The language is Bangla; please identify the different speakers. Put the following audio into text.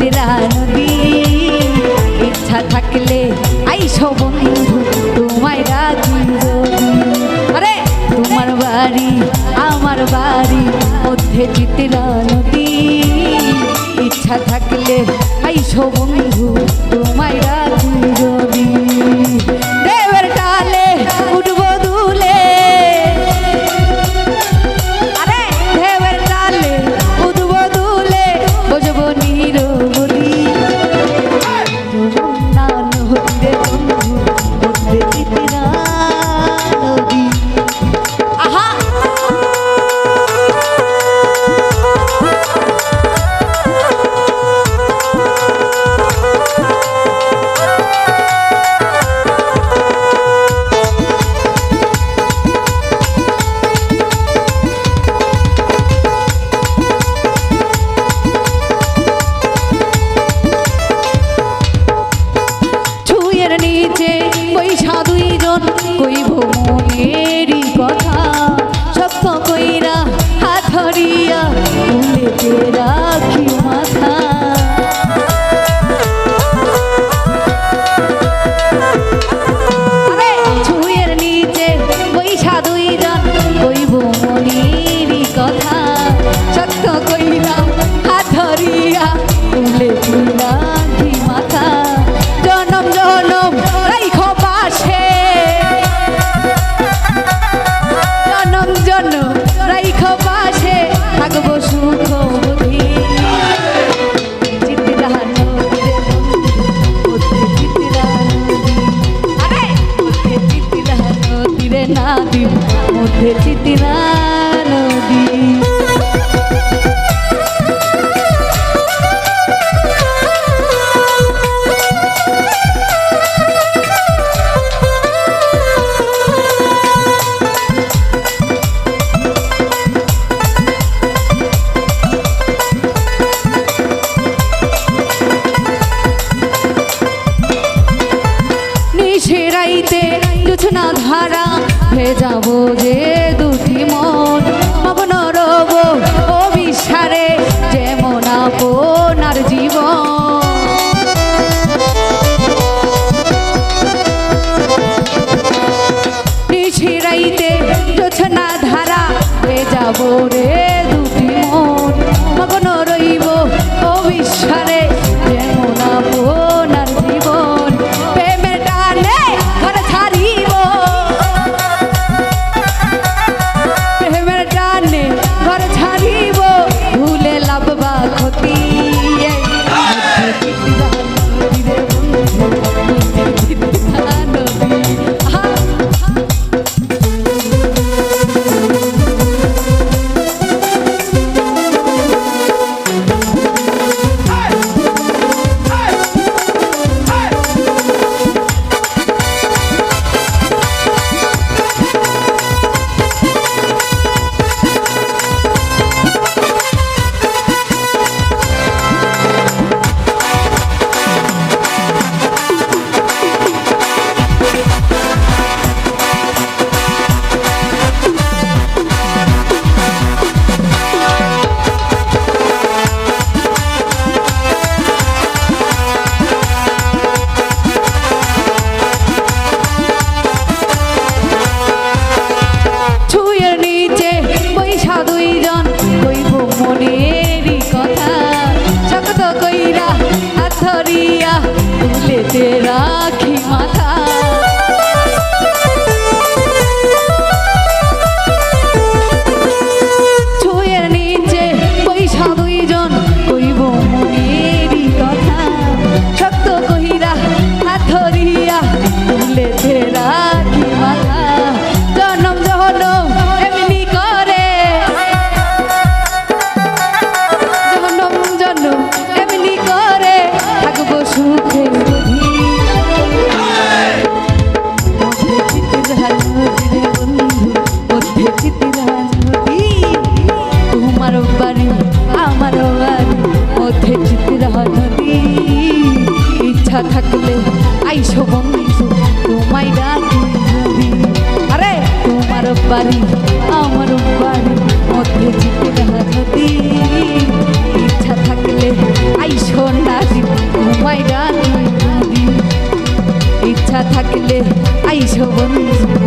Speaker 1: ভদ্রা নদী। ইচ্ছা থাকলে আইসো বন্ধু, তোমায় রাখি আরে, তোমার বাড়ি, আমার বাড়ি, মধ্যে চিত্রা নদী। ইচ্ছা থাকলে আইসো বন্ধু, তোমায় রাখি না দিন মধ্যে চিতি না যাব যে লেধে রাখি মাথা। জনম জনম এমনি করে। জনম জনম এমনি করে। থাকব সুখে তোমার বাড়ি, আমার বাড়ি, মধ্যে চিত্রা নদী ইচ্ছা থাকলে আইসো বন্ধু। বাড়ি আমার বাড়ি, মধ্যে জিতে যদি ইচ্ছা থাকলে আইসো নারী তোমায় রানী ইচ্ছা থাকলে আইসো বন্ধু।